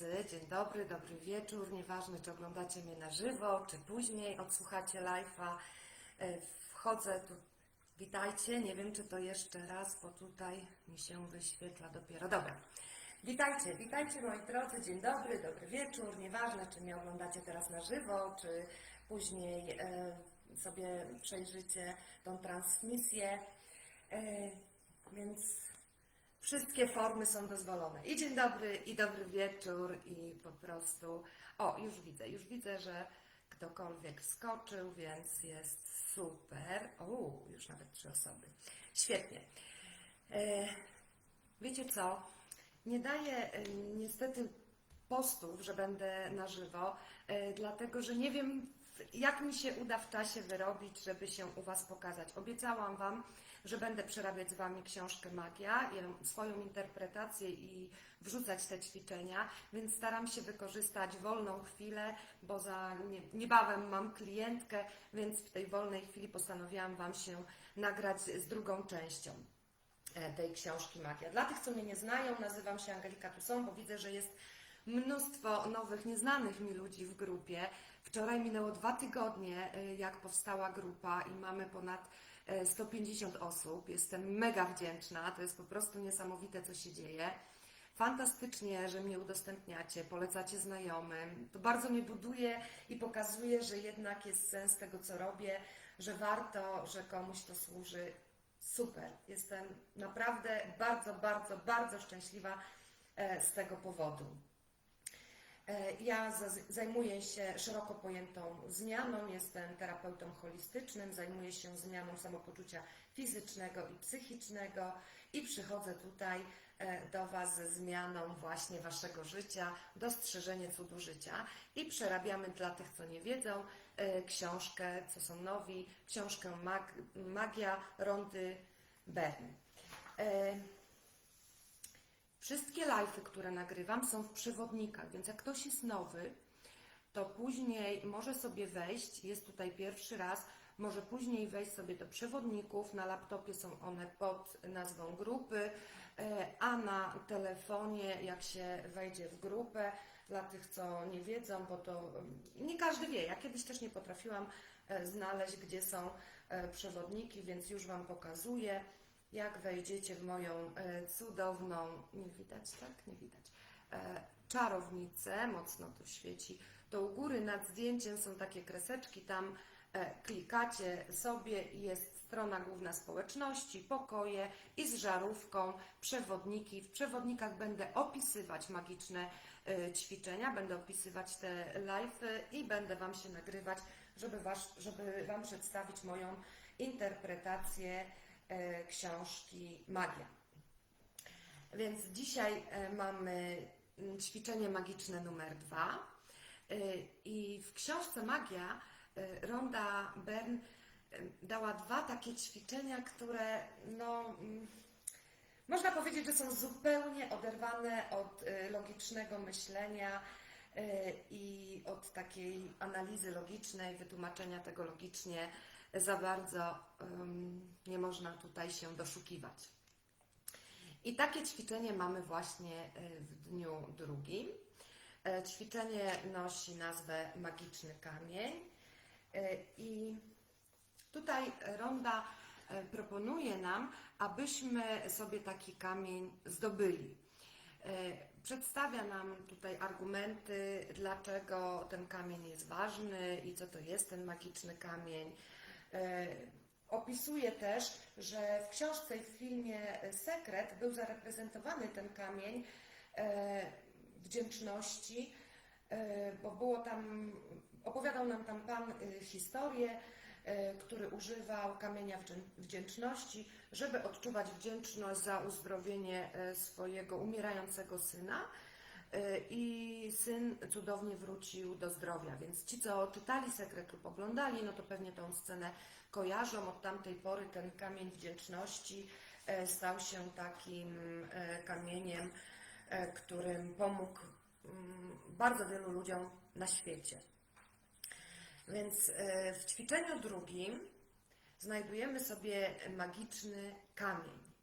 Dzień dobry, dobry wieczór. Nieważne, czy oglądacie mnie na żywo, czy później odsłuchacie live'a. E, Wchodzę tu. Witajcie. Nie wiem, czy to jeszcze raz, bo tutaj mi się wyświetla dopiero. Dobra. Witajcie, witajcie moi drodzy. Dzień dobry, dobry wieczór. Nieważne, czy mnie oglądacie teraz na żywo, czy później e, sobie przejrzycie tą transmisję. E, więc Wszystkie formy są dozwolone. I dzień dobry, i dobry wieczór, i po prostu. O, już widzę, już widzę, że ktokolwiek wskoczył, więc jest super. O, już nawet trzy osoby. Świetnie. E, wiecie co? Nie daję e, niestety postów, że będę na żywo, e, dlatego że nie wiem, jak mi się uda w czasie wyrobić, żeby się u Was pokazać. Obiecałam Wam, że będę przerabiać z Wami książkę Magia, ją- swoją interpretację i wrzucać te ćwiczenia, więc staram się wykorzystać wolną chwilę, bo za nie, niebawem mam klientkę, więc w tej wolnej chwili postanowiłam Wam się nagrać z drugą częścią e, tej książki Magia. Dla tych, co mnie nie znają, nazywam się Angelika Tusson, bo widzę, że jest mnóstwo nowych, nieznanych mi ludzi w grupie. Wczoraj minęło dwa tygodnie, e, jak powstała grupa i mamy ponad e, 150 osób. Jestem mega wdzięczna, to jest po prostu niesamowite, co się dzieje. Fantastycznie, że mnie udostępniacie, polecacie znajomym. To bardzo mnie buduje i pokazuje, że jednak jest sens tego, co robię, że warto, że komuś to służy. Super. Jestem naprawdę bardzo, bardzo, bardzo szczęśliwa e, z tego powodu. E, Ja zajmuję się szeroko pojętą zmianą, jestem terapeutą holistycznym, zajmuję się zmianą samopoczucia fizycznego i psychicznego i przychodzę tutaj e, do Was ze zmianą właśnie Waszego życia, dostrzeżenie cudu życia i przerabiamy dla tych, co nie wiedzą, e, książkę, co są nowi, książkę Mag Magia Rondy Bern. Wszystkie live'y, które nagrywam, są w przewodnikach, więc jak ktoś jest nowy, to później może sobie wejść, jest tutaj pierwszy raz, może później wejść sobie do przewodników, na laptopie są one pod nazwą grupy, e, a na telefonie, jak się wejdzie w grupę, dla tych, co nie wiedzą, bo to mm, nie każdy wie, ja kiedyś też nie potrafiłam e, znaleźć, gdzie są e, przewodniki, więc już Wam pokazuję. Jak wejdziecie w moją e, cudowną, nie widać, tak? Nie widać, e, czarownicę, mocno tu świeci, to u góry nad zdjęciem są takie kreseczki, tam e, klikacie sobie i jest strona główna społeczności, pokoje i z żarówką przewodniki. W przewodnikach będę opisywać magiczne ćwiczenia, będę opisywać te live'y i będę Wam się nagrywać, żeby, was, żeby Wam przedstawić moją interpretację książki Magia. Więc dzisiaj e, mamy mm, ćwiczenie magiczne numer dwa. E, I w książce Magia e, Ronda Bern e, dała dwa takie ćwiczenia, które no, mm, można powiedzieć, że są zupełnie oderwane od e, logicznego myślenia e, i od takiej analizy logicznej, wytłumaczenia tego logicznie. Za bardzo nie można tutaj się doszukiwać. I takie ćwiczenie mamy właśnie e, w dniu drugim. E, Ćwiczenie nosi nazwę Magiczny Kamień. E, I tutaj Ronda proponuje nam, abyśmy sobie taki kamień zdobyli. Przedstawia nam tutaj argumenty, dlaczego ten kamień jest ważny i co to jest ten magiczny kamień. E, Opisuje też, że w książce i w filmie Sekret był zareprezentowany ten kamień e, wdzięczności, e, bo było tam, opowiadał nam tam Pan e, historię, e, który używał kamienia wdzię- wdzięczności, żeby odczuwać wdzięczność za uzdrowienie e, swojego umierającego syna. E, I syn cudownie wrócił do zdrowia. Więc ci, co czytali sekret lub oglądali, no to pewnie tą scenę kojarzą. Od tamtej pory ten kamień wdzięczności e, stał się takim e, kamieniem, którym pomógł mm, bardzo wielu ludziom na świecie. Więc w ćwiczeniu drugim znajdujemy sobie magiczny kamień.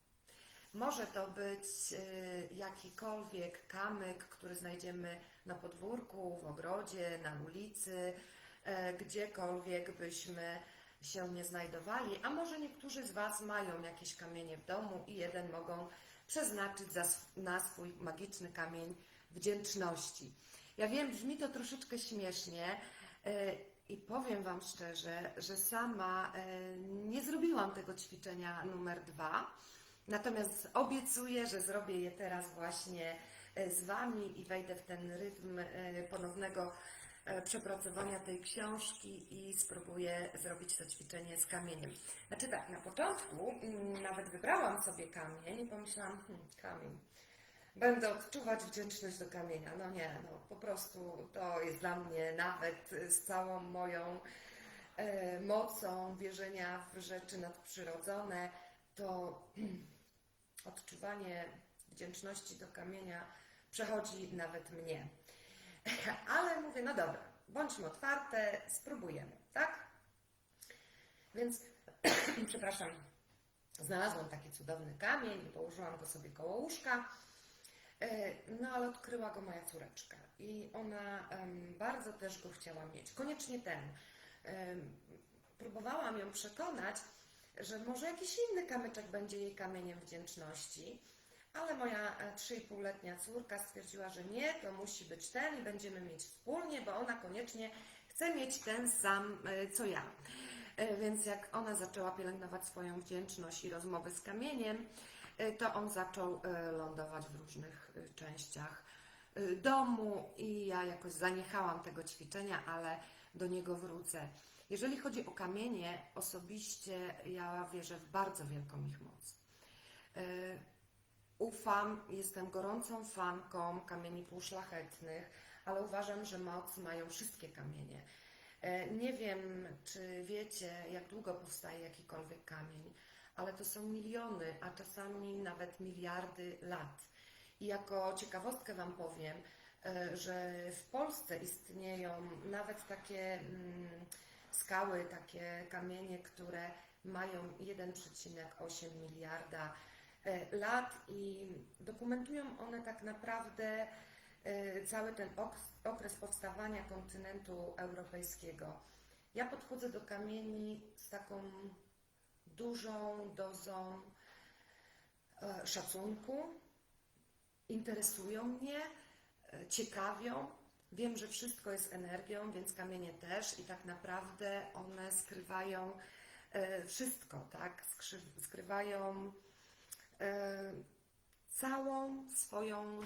Może to być y, jakikolwiek kamyk, który znajdziemy na podwórku, w ogrodzie, na ulicy, e, gdziekolwiek byśmy się nie znajdowali, a może niektórzy z Was mają jakieś kamienie w domu i jeden mogą przeznaczyć na swój magiczny kamień wdzięczności. Ja wiem, brzmi to troszeczkę śmiesznie e, i powiem Wam szczerze, że sama e, nie zrobiłam tego ćwiczenia numer dwa, natomiast obiecuję, że zrobię je teraz właśnie e, z Wami i wejdę w ten rytm e, ponownego e, przepracowania tej książki i spróbuję zrobić to ćwiczenie z kamieniem. Znaczy tak, na początku mm, nawet wybrałam sobie kamień i pomyślałam, hmm, kamień. Będę odczuwać wdzięczność do kamienia. No nie, no po prostu to jest dla mnie nawet z całą moją mocą wierzenia w rzeczy nadprzyrodzone, to odczuwanie wdzięczności do kamienia przechodzi nawet mnie. Ale mówię, no dobra, bądźmy otwarte, spróbujemy, tak? Więc, przepraszam, znalazłam taki cudowny kamień i położyłam go sobie koło łóżka. E, No, ale odkryła go moja córeczka i ona bardzo też go chciała mieć. Koniecznie ten. Próbowałam ją przekonać, że może jakiś inny kamyczek będzie jej kamieniem wdzięczności, ale moja e, 3,5-letnia córka stwierdziła, że nie, to musi być ten i będziemy mieć wspólnie, bo ona koniecznie chce mieć ten sam e, co ja. E, Więc jak ona zaczęła pielęgnować swoją wdzięczność i rozmowy z kamieniem, e, to on zaczął e, lądować w różnych e, częściach e, domu i ja jakoś zaniechałam tego ćwiczenia, ale do niego wrócę. Jeżeli chodzi o kamienie, osobiście ja wierzę w bardzo wielką ich moc. E, Ufam, jestem gorącą fanką kamieni półszlachetnych, ale uważam, że moc mają wszystkie kamienie. E, Nie wiem, czy wiecie, jak długo powstaje jakikolwiek kamień, ale to są miliony, a czasami nawet miliardy lat. I jako ciekawostkę Wam powiem, e, że w Polsce istnieją nawet takie mm, skały, takie kamienie, które mają 1,8 miliarda e, lat i dokumentują one tak naprawdę e, cały ten ok- okres powstawania kontynentu europejskiego. Ja podchodzę do kamieni z taką dużą dozą e, szacunku, interesują mnie, ciekawią. Wiem, że wszystko jest energią, więc kamienie też i tak naprawdę one skrywają e, wszystko, tak? Skrywają e, całą swoją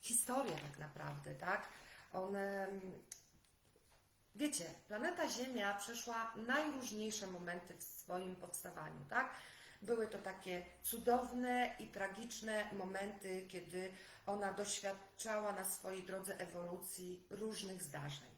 historię tak naprawdę, tak? One, wiecie, planeta Ziemia przeszła najróżniejsze momenty w swoim powstawaniu, tak? Były to takie cudowne i tragiczne momenty, kiedy ona doświadczała na swojej drodze ewolucji różnych zdarzeń.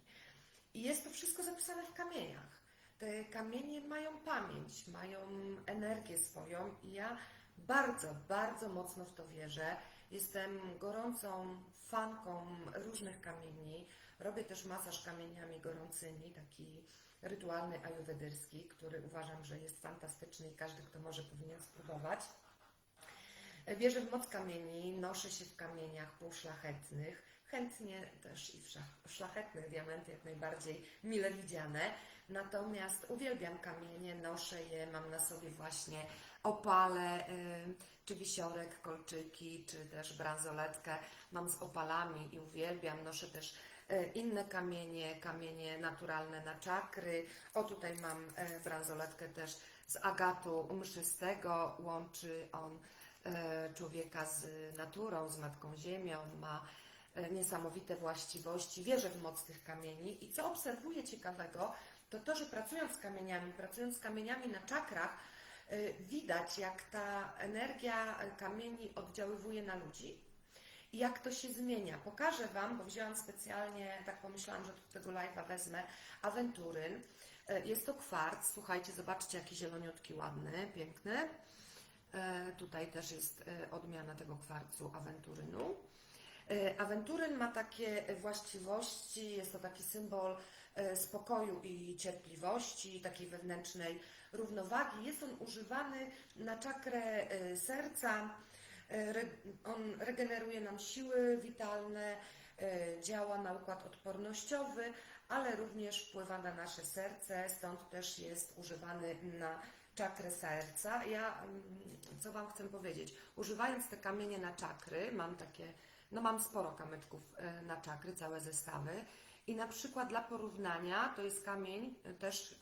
I jest to wszystko zapisane w kamieniach. Te kamienie mają pamięć, mają energię swoją i ja bardzo, bardzo mocno w to wierzę. Jestem gorącą fanką różnych kamieni. Robię też masaż kamieniami gorącymi, taki rytualny ajurwedyjski, który uważam, że jest fantastyczny i każdy, kto może, powinien spróbować. Wierzę w moc kamieni, noszę się w kamieniach półszlachetnych, chętnie też i w szlachetnych diamenty jak najbardziej mile widziane. Natomiast uwielbiam kamienie, noszę je, mam na sobie właśnie opale, y, czy wisiorek, kolczyki, czy też bransoletkę. Mam z opalami i uwielbiam. Noszę też inne kamienie, kamienie naturalne na czakry. O tutaj mam y, bransoletkę też z agatu mszystego. Łączy on e, człowieka z naturą, z Matką Ziemią, ma e, niesamowite właściwości. Wierzę w moc tych kamieni i co obserwuję ciekawego, to to, że pracując z kamieniami, pracując z kamieniami na czakrach, e, widać jak ta energia e, kamieni oddziaływuje na ludzi jak to się zmienia. Pokażę Wam, bo wzięłam specjalnie, tak pomyślałam, że do tego live'a wezmę, awenturyn. E, Jest to kwarc, słuchajcie, zobaczcie jaki zieloniutki, ładny, piękny. E, Tutaj też jest e, odmiana tego kwarcu awenturynu. Awenturyn ma takie właściwości, jest to taki symbol spokoju i cierpliwości, takiej wewnętrznej równowagi. Jest on używany na czakrę serca, On regeneruje nam siły witalne, e, działa na układ odpornościowy, ale również wpływa na nasze serce, stąd też jest używany na czakrę serca. Ja, mm, co Wam chcę powiedzieć, używając te kamienie na czakry, mam takie, no mam sporo kamyczków e, na czakry, całe zestawy i na przykład dla porównania to jest kamień e, też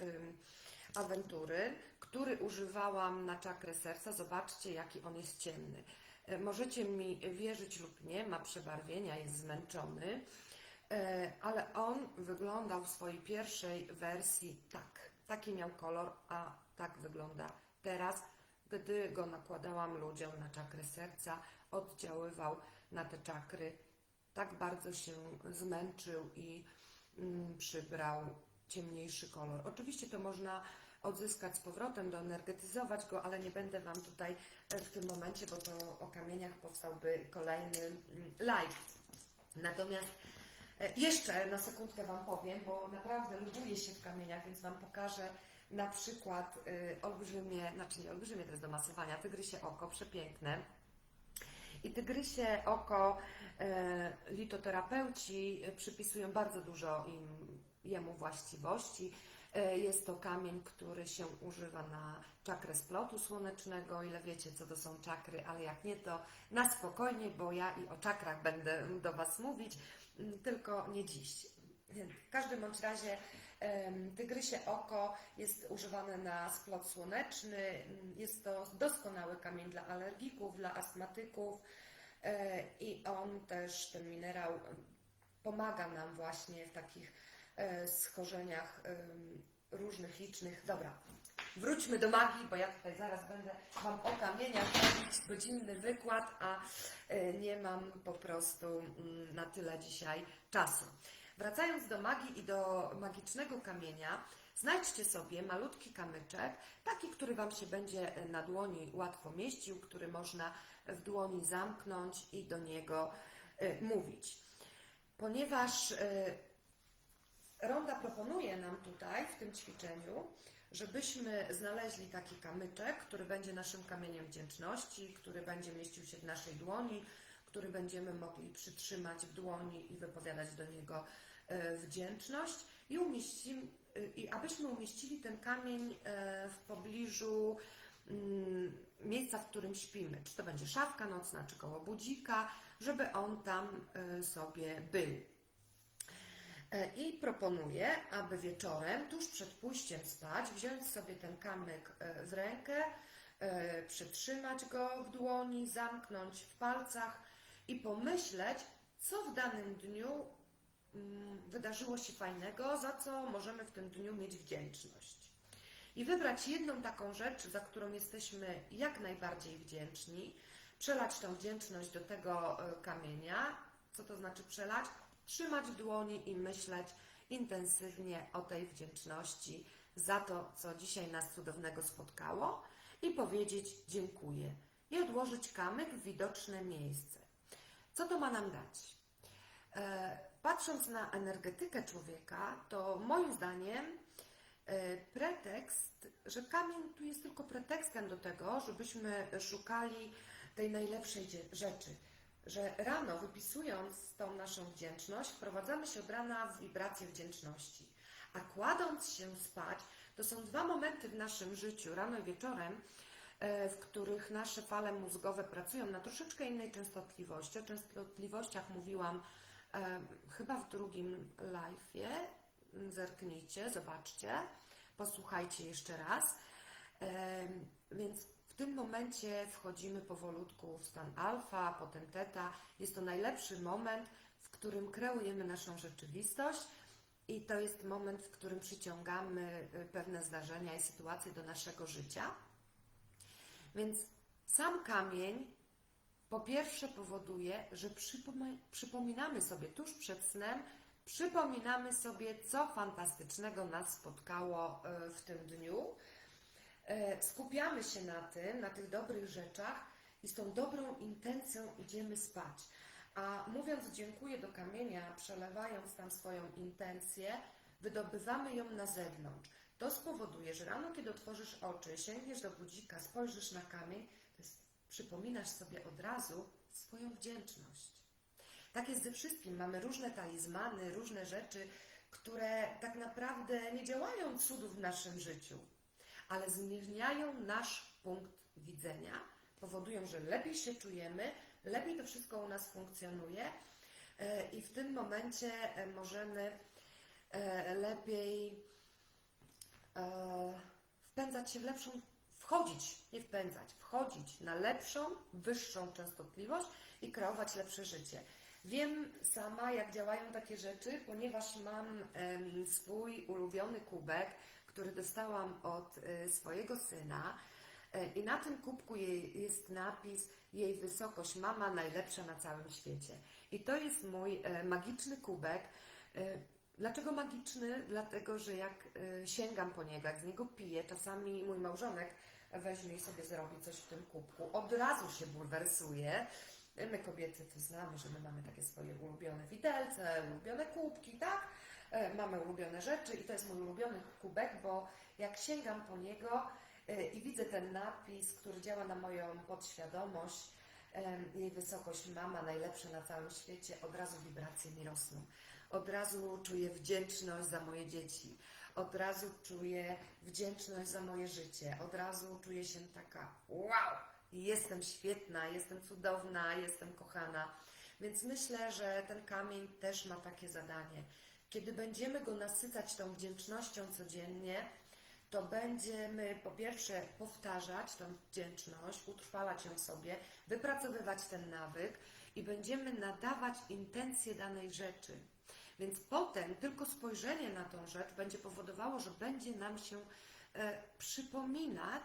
awentury, który używałam na czakrę serca. Zobaczcie, jaki on jest ciemny. E, Możecie mi wierzyć lub nie, ma przebarwienia, jest zmęczony, e, ale on wyglądał w swojej pierwszej wersji tak. Taki miał kolor, a tak wygląda teraz. Gdy go nakładałam ludziom na czakrę serca, oddziaływał na te czakry. Tak bardzo się zmęczył i mm, przybrał ciemniejszy kolor. Oczywiście to można odzyskać z powrotem, doenergetyzować go, ale nie będę Wam tutaj e, w tym momencie, bo to o kamieniach powstałby kolejny mm, live. Natomiast e, jeszcze na sekundkę Wam powiem, bo naprawdę lubuję się w kamieniach, więc Wam pokażę na przykład y, olbrzymie, znaczy nie olbrzymie, to jest do masowania, tygrysie oko, przepiękne. I tygrysie oko e, litoterapeuci e, przypisują bardzo dużo im, jemu właściwości. E, jest to kamień, który się używa na czakrę splotu słonecznego. Ile wiecie, co to są czakry, ale jak nie, to na spokojnie, bo ja i o czakrach będę do Was mówić, m, tylko nie dziś. W każdym bądź razie tygrysie oko jest używane na splot słoneczny. Jest to doskonały kamień dla alergików, dla astmatyków e, i on też, ten minerał, pomaga nam właśnie w takich schorzeniach em, różnych licznych. Dobra, wróćmy do magii, bo ja tutaj zaraz będę Wam o kamieniach robić godzinny wykład, a e, nie mam po prostu mm, na tyle dzisiaj czasu. Wracając do magii i do magicznego kamienia, znajdźcie sobie malutki kamyczek, taki, który Wam się będzie na dłoni łatwo mieścił, który można w dłoni zamknąć i do niego e, mówić. Ponieważ e, Ronda proponuje nam tutaj w tym ćwiczeniu, żebyśmy znaleźli taki kamyczek, który będzie naszym kamieniem wdzięczności, który będzie mieścił się w naszej dłoni, który będziemy mogli przytrzymać w dłoni i wypowiadać do niego e, wdzięczność i, umieścimy, i abyśmy umieścili ten kamień e, w pobliżu mm, miejsca, w którym śpimy. Czy to będzie szafka nocna, czy koło budzika, żeby on tam e, sobie był. E, I proponuję, aby wieczorem, tuż przed pójściem spać, wziąć sobie ten kamyk e, w rękę, e, przytrzymać go w dłoni, zamknąć w palcach i pomyśleć, co w danym dniu mm, wydarzyło się fajnego, za co możemy w tym dniu mieć wdzięczność. I wybrać jedną taką rzecz, za którą jesteśmy jak najbardziej wdzięczni, przelać tą wdzięczność do tego kamienia. Co to znaczy przelać? Trzymać w dłoni i myśleć intensywnie o tej wdzięczności za to, co dzisiaj nas cudownego spotkało i powiedzieć dziękuję i odłożyć kamyk w widoczne miejsce. Co to ma nam dać? E, patrząc na energetykę człowieka, to moim zdaniem e, pretekst, że kamień tu jest tylko pretekstem do tego, żebyśmy szukali tej najlepszej rzeczy. Że rano, wypisując tą naszą wdzięczność, wprowadzamy się od rana w wibrację wdzięczności. A kładąc się spać, to są dwa momenty w naszym życiu, rano i wieczorem, e, w których nasze fale mózgowe pracują na troszeczkę innej częstotliwości. O częstotliwościach mówiłam e, chyba w drugim live'ie. Zerknijcie, zobaczcie, posłuchajcie jeszcze raz. Em, Więc tym momencie wchodzimy powolutku w stan alfa, potem teta. Jest to najlepszy moment, w którym kreujemy naszą rzeczywistość i to jest moment, w którym przyciągamy y, pewne zdarzenia i sytuacje do naszego życia. Więc sam kamień po pierwsze powoduje, że przypomina- przypominamy sobie tuż przed snem, przypominamy sobie, co fantastycznego nas spotkało e, w tym dniu. E, Skupiamy się na tym, na tych dobrych rzeczach i z tą dobrą intencją idziemy spać. A mówiąc dziękuję do kamienia, przelewając tam swoją intencję, wydobywamy ją na zewnątrz. To spowoduje, że rano, kiedy otworzysz oczy, sięgniesz do budzika, spojrzysz na kamień, to jest przypominasz sobie od razu swoją wdzięczność. Tak jest ze wszystkim. Mamy różne talizmany, różne rzeczy, które tak naprawdę nie działają cudów w naszym życiu, ale zmieniają nasz punkt widzenia, powodują, że lepiej się czujemy, lepiej to wszystko u nas funkcjonuje e, i w tym momencie e, możemy e, lepiej wpędzać się w lepszą, wchodzić, nie wpędzać, wchodzić na lepszą, wyższą częstotliwość i kreować lepsze życie. Wiem sama, jak działają takie rzeczy, ponieważ mam swój ulubiony kubek, który dostałam od e, swojego syna. E, I na tym kubku jest napis jej wysokość mama najlepsza na całym świecie. I to jest mój e, magiczny kubek. Dlaczego magiczny? Dlatego, że jak sięgam po niego, jak z niego piję, czasami mój małżonek weźmie i sobie zrobi coś w tym kubku, od razu się bulwersuje. My kobiety to znamy, że my mamy takie swoje ulubione widelce, ulubione kubki, tak? E, Mamy ulubione rzeczy i to jest mój ulubiony kubek, bo jak sięgam po niego e, i widzę ten napis, który działa na moją podświadomość, em, jej wysokość mama najlepsza na całym świecie, od razu wibracje mi rosną. Od razu czuję wdzięczność za moje dzieci. Od razu czuję wdzięczność za moje życie. Od razu czuję się taka wow, jestem świetna, jestem cudowna, jestem kochana. Więc myślę, że ten kamień też ma takie zadanie. Kiedy będziemy go nasycać tą wdzięcznością codziennie, to będziemy po pierwsze powtarzać tą wdzięczność, utrwalać ją sobie, wypracowywać ten nawyk i będziemy nadawać intencje danej rzeczy. Więc potem tylko spojrzenie na tą rzecz będzie powodowało, że będzie nam się e, przypominać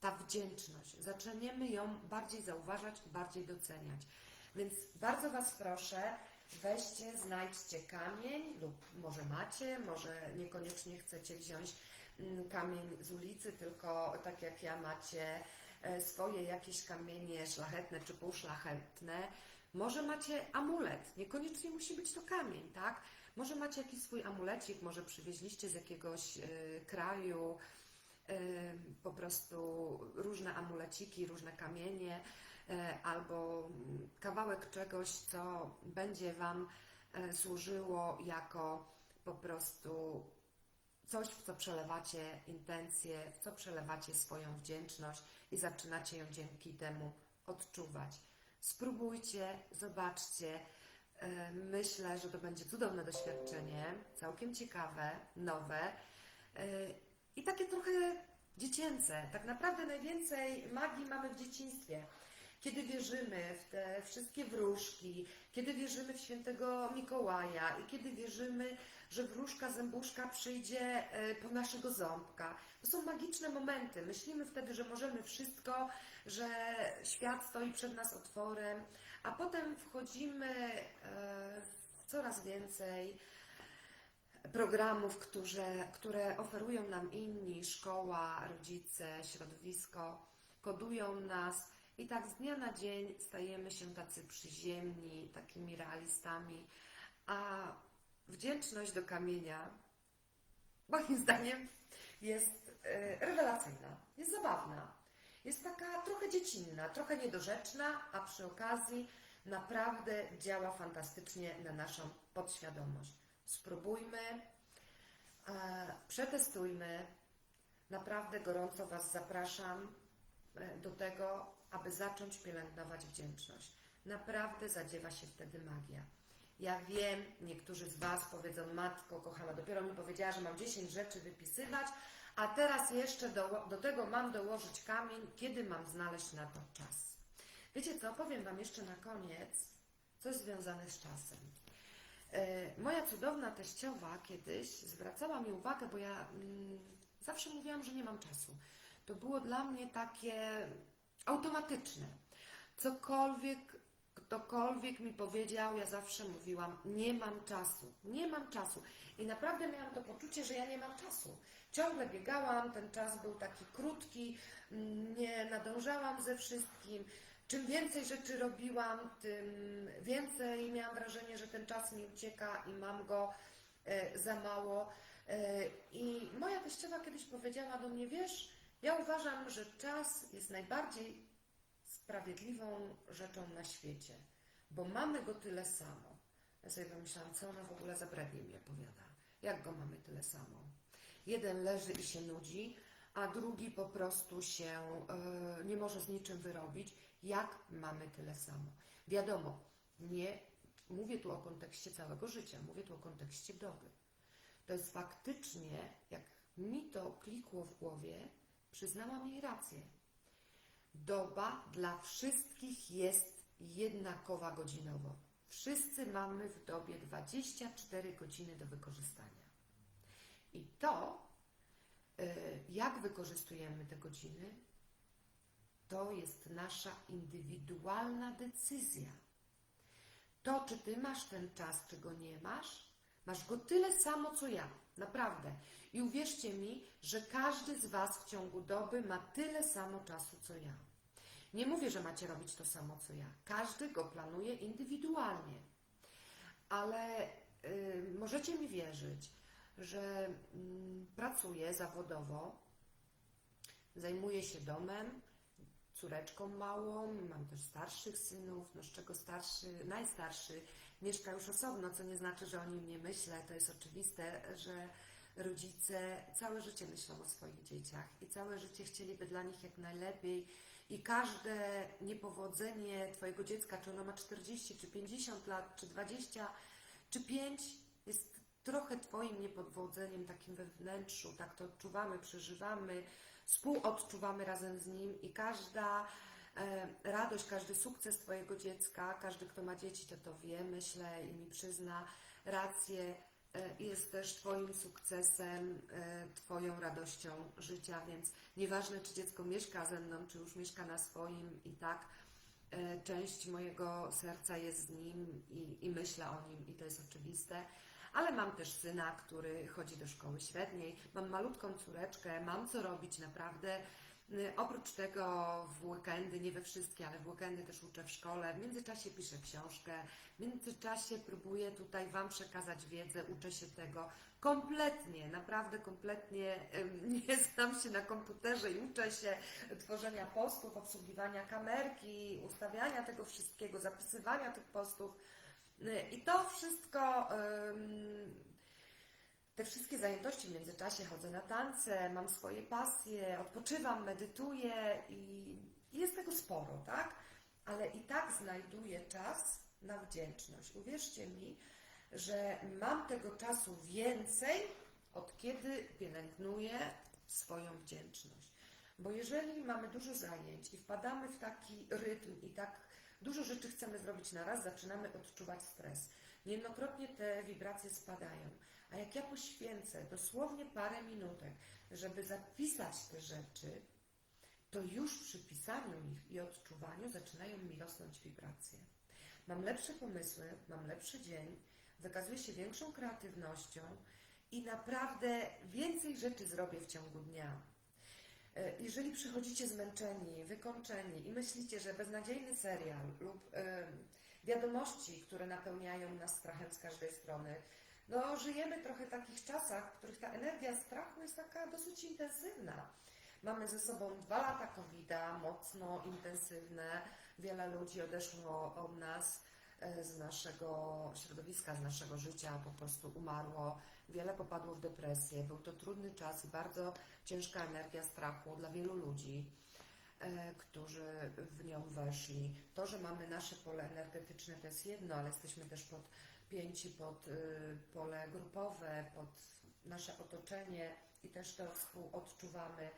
ta wdzięczność. Zaczniemy ją bardziej zauważać, bardziej doceniać. Więc bardzo Was proszę, weźcie, znajdźcie kamień lub może macie, może niekoniecznie chcecie wziąć mm, kamień z ulicy, tylko tak jak ja macie e, swoje jakieś kamienie szlachetne czy półszlachetne. Może macie amulet, niekoniecznie musi być to kamień, tak? Może macie jakiś swój amulecik, może przywieźliście z jakiegoś e, kraju e, po prostu różne amuleciki, różne kamienie, albo mm, kawałek czegoś, co będzie Wam e, służyło jako po prostu coś, w co przelewacie intencje, w co przelewacie swoją wdzięczność i zaczynacie ją dzięki temu odczuwać. Spróbujcie, zobaczcie. E, Myślę, że to będzie cudowne doświadczenie, całkiem ciekawe, nowe e, i takie trochę dziecięce. Tak naprawdę najwięcej magii mamy w dzieciństwie. Kiedy wierzymy w te wszystkie wróżki, kiedy wierzymy w świętego Mikołaja i kiedy wierzymy, że wróżka zębuszka przyjdzie e, po naszego ząbka. To są magiczne momenty. Myślimy wtedy, że możemy wszystko, że świat stoi przed nas otworem, a potem wchodzimy e, w coraz więcej programów, które, które oferują nam inni, szkoła, rodzice, środowisko, kodują nas i tak z dnia na dzień stajemy się tacy przyziemni, takimi realistami, a wdzięczność do kamienia moim zdaniem jest e, rewelacyjna, jest zabawna, jest taka trochę dziecinna, trochę niedorzeczna, a przy okazji naprawdę działa fantastycznie na naszą podświadomość. Spróbujmy, e, przetestujmy. Naprawdę gorąco Was zapraszam e, do tego, aby zacząć pielęgnować wdzięczność. Naprawdę zadziewa się wtedy magia. Ja wiem, niektórzy z Was powiedzą, matko kochana, dopiero mi powiedziała, że mam 10 rzeczy wypisywać, a teraz jeszcze do, do tego mam dołożyć kamień, kiedy mam znaleźć na to czas. Wiecie co, powiem Wam jeszcze na koniec coś związane z czasem. E, Moja cudowna teściowa kiedyś zwracała mi uwagę, bo ja mm, zawsze mówiłam, że nie mam czasu. To było dla mnie takie automatyczne. Cokolwiek, ktokolwiek mi powiedział, ja zawsze mówiłam, nie mam czasu, nie mam czasu. I naprawdę miałam to poczucie, że ja nie mam czasu. Ciągle biegałam, ten czas był taki krótki, nie nadążałam ze wszystkim. Czym więcej rzeczy robiłam, tym więcej miałam wrażenie, że ten czas mi ucieka i mam go e, za mało. E, I moja teściowa kiedyś powiedziała do mnie, wiesz, ja uważam, że czas jest najbardziej sprawiedliwą rzeczą na świecie, bo mamy go tyle samo. Ja sobie pomyślałam, co ona w ogóle za brednie mi opowiada. Jak go mamy tyle samo? Jeden leży i się nudzi, a drugi po prostu się e, nie może z niczym wyrobić. Jak mamy tyle samo? Wiadomo, nie mówię tu o kontekście całego życia, mówię tu o kontekście doby. To jest faktycznie, jak mi to klikło w głowie, przyznałam jej rację. Doba dla wszystkich jest jednakowa godzinowo. Wszyscy mamy w dobie 24 godziny do wykorzystania. I to, y, jak wykorzystujemy te godziny, to jest nasza indywidualna decyzja. To, czy ty masz ten czas, czy go nie masz, masz go tyle samo, co ja. Naprawdę. I uwierzcie mi, że każdy z Was w ciągu doby ma tyle samo czasu, co ja. Nie mówię, że macie robić to samo, co ja. Każdy go planuje indywidualnie. Ale y, możecie mi wierzyć, że mm, pracuję zawodowo, zajmuję się domem, córeczką małą, mam też starszych synów, no z czego starszy, najstarszy mieszka już osobno, co nie znaczy, że o nim nie myślę. To jest oczywiste, że rodzice całe życie myślą o swoich dzieciach i całe życie chcieliby dla nich jak najlepiej i każde niepowodzenie Twojego dziecka, czy ono ma 40, czy 50 lat, czy 20, czy 5, jest trochę Twoim niepowodzeniem takim we wnętrzu, tak to odczuwamy, przeżywamy, współodczuwamy razem z nim i każda radość, każdy sukces Twojego dziecka, każdy, kto ma dzieci, to to wie, myślę i mi przyzna rację, e, jest też Twoim sukcesem, e, Twoją radością życia, więc nieważne, czy dziecko mieszka ze mną, czy już mieszka na swoim i tak, e, część mojego serca jest z nim i, i myślę o nim i to jest oczywiste. Ale mam też syna, który chodzi do szkoły średniej, mam malutką córeczkę, mam co robić naprawdę. Y, Oprócz tego w weekendy, nie we wszystkie, ale w weekendy też uczę w szkole. W międzyczasie piszę książkę, w międzyczasie próbuję tutaj Wam przekazać wiedzę, uczę się tego kompletnie, naprawdę kompletnie nie znam się na komputerze i uczę się tworzenia postów, obsługiwania kamerki, ustawiania tego wszystkiego, zapisywania tych postów. Y, I to wszystko, te wszystkie zajętości w międzyczasie, chodzę na tance, mam swoje pasje, odpoczywam, medytuję i jest tego sporo, tak? Ale i tak znajduję czas na wdzięczność. Uwierzcie mi, że mam tego czasu więcej, od kiedy pielęgnuję swoją wdzięczność. Bo jeżeli mamy dużo zajęć i wpadamy w taki rytm i tak dużo rzeczy chcemy zrobić na raz, zaczynamy odczuwać stres. Niejednokrotnie te wibracje spadają. A jak ja poświęcę dosłownie parę minutek, żeby zapisać te rzeczy, to już przy pisaniu ich i odczuwaniu zaczynają mi rosnąć wibracje. Mam lepsze pomysły, mam lepszy dzień, wykazuję się większą kreatywnością i naprawdę więcej rzeczy zrobię w ciągu dnia. E, Jeżeli przychodzicie zmęczeni, wykończeni i myślicie, że beznadziejny serial lub wiadomości, które napełniają nas strachem z każdej strony, no żyjemy trochę w takich czasach, w których ta energia strachu jest taka dosyć intensywna. Mamy ze sobą dwa lata covid mocno intensywne. Wiele ludzi odeszło od nas e, z naszego środowiska, z naszego życia, po prostu umarło. Wiele popadło w depresję. Był to trudny czas i bardzo ciężka energia strachu dla wielu ludzi, e, którzy w nią weszli. To, że mamy nasze pole energetyczne, to jest jedno, ale jesteśmy też podpięci pod y, pole grupowe, pod nasze otoczenie i też to współodczuwamy.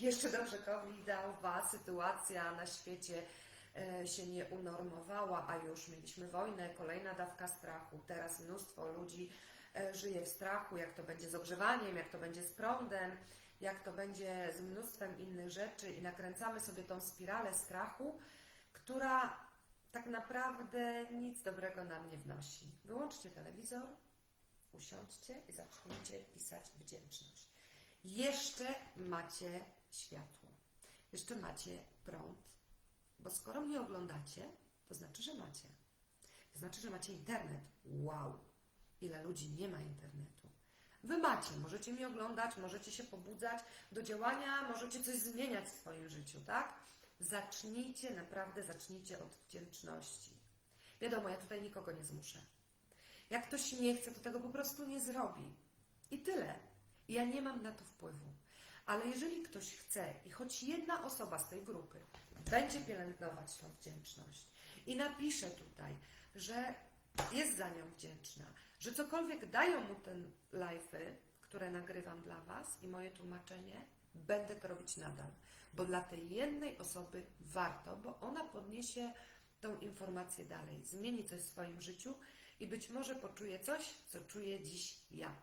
Jeszcze dobrze covidowa sytuacja na świecie e, się nie unormowała, a już mieliśmy wojnę, kolejna dawka strachu. Teraz mnóstwo ludzi e, żyje w strachu, jak to będzie z ogrzewaniem, jak to będzie z prądem, jak to będzie z mnóstwem innych rzeczy i nakręcamy sobie tą spiralę strachu, która tak naprawdę nic dobrego nam nie wnosi. Wyłączcie telewizor, usiądźcie i zacznijcie pisać wdzięczność. Jeszcze macie światło, jeszcze macie prąd, bo skoro mnie oglądacie, to znaczy, że macie. To znaczy, że macie internet. Wow! Ile ludzi nie ma internetu. Wy macie, możecie mnie oglądać, możecie się pobudzać do działania, możecie coś zmieniać w swoim życiu, tak? Zacznijcie, naprawdę zacznijcie od wdzięczności. Wiadomo, ja tutaj nikogo nie zmuszę. Jak ktoś nie chce, to tego po prostu nie zrobi. I tyle. Ja nie mam na to wpływu. Ale jeżeli ktoś chce i choć jedna osoba z tej grupy będzie pielęgnować tą wdzięczność i napisze tutaj, że jest za nią wdzięczna, że cokolwiek dają mu ten live'y, które nagrywam dla Was i moje tłumaczenie, będę to robić nadal. Bo dla tej jednej osoby warto, bo ona podniesie tą informację dalej, zmieni coś w swoim życiu i być może poczuje coś, co czuję dziś ja.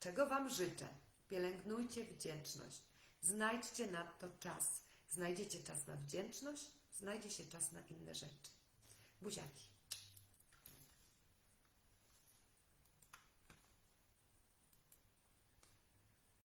Czego Wam życzę? Pielęgnujcie wdzięczność. Znajdźcie na to czas. Znajdziecie czas na wdzięczność, znajdzie się czas na inne rzeczy. Buziaki.